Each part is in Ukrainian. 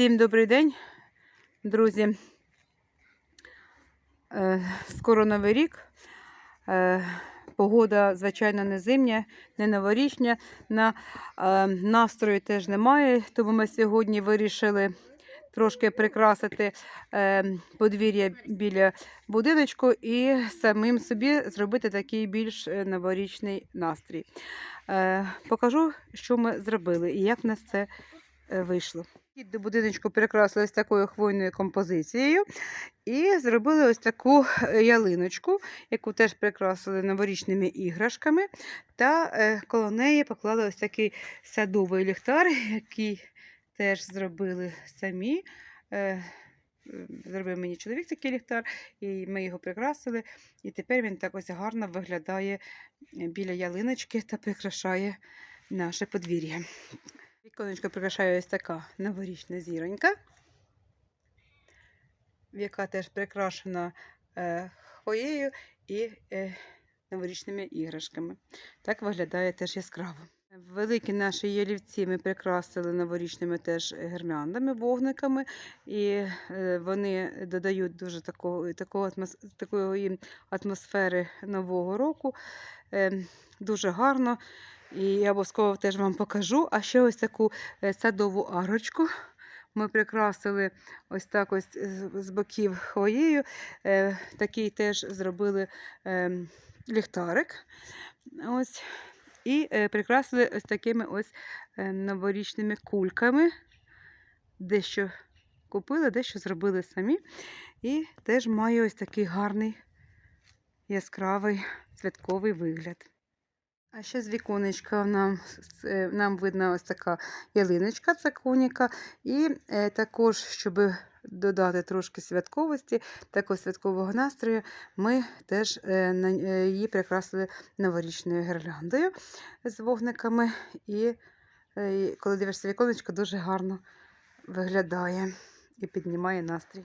Всім добрий день, друзі. Е, Скоро Новий рік. Е, Погода, звичайно, не зимня, не новорічня. На е, настрою теж немає, тому ми сьогодні вирішили трошки прикрасити подвір'я біля будиночку і самим собі зробити такий більш новорічний настрій. Покажу, що ми зробили і як в нас це вийшло. До будиночку прикрасили ось такою хвойною композицією і зробили ось таку е, ялиночку, яку теж прикрасили новорічними іграшками. Та е, коло неї поклали ось такий садовий ліхтар, який теж зробили самі. Е, е, Зробив мені чоловік такий ліхтар, і ми його прикрасили. І тепер він так ось гарно виглядає е, біля ялиночки та прикрашає наше подвір'я. Віконечко прикрашає ось така новорічна зіронька, яка теж прикрашена е, хвоєю і е, новорічними іграшками. Так виглядає теж яскраво. Великі наші ялівці ми прикрасили новорічними теж гірляндами, вогниками, і е, вони додають дуже такого, такого такої атмосфери Нового року. Е, Дуже гарно. І я обов'язково теж вам покажу. А ще ось таку е, садову арочку. Ми прикрасили ось так ось з- з боків хвоєю. Е, Такий теж зробили е, ліхтарик. Ось. І е, прикрасили ось такими ось е, новорічними кульками. Дещо купили, дещо зробили самі. І теж має ось такий гарний яскравий святковий вигляд. А ще з віконечка нам, е, нам видна ось така ялиночка, це коніка. І е, також, щоб додати трошки святковості, такого святкового настрою, ми теж е, її прикрасили новорічною гірляндою з вогниками. І коли дивишся віконечко, дуже гарно виглядає і піднімає настрій.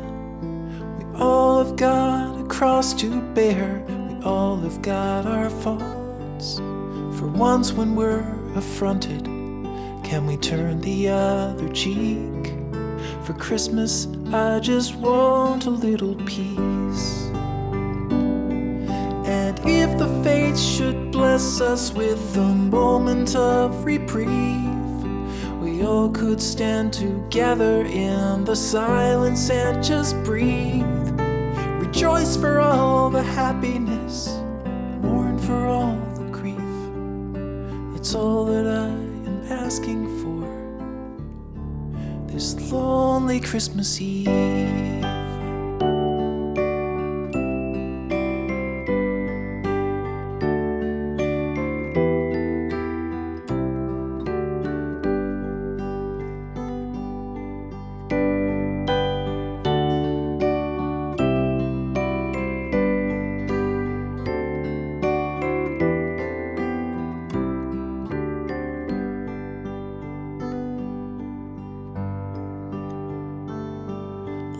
All have got a cross to bear, we all have got our faults. For once, when we're affronted, can we turn the other cheek? For Christmas, I just want a little peace. And if the fates should bless us with a moment of reprieve, all could stand together in the silence and just breathe. Rejoice for all the happiness, mourn for all the grief. It's all that I am asking for this lonely Christmas Eve.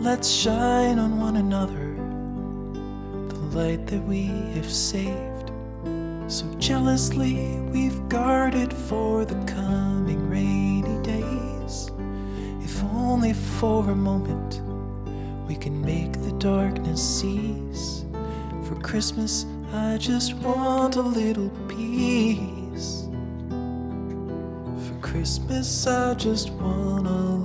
Let's shine on one another the light that we have saved. So jealously we've guarded for the coming rainy days. If only for a moment we can make the darkness cease. For Christmas, I just want a little peace. For Christmas, I just want a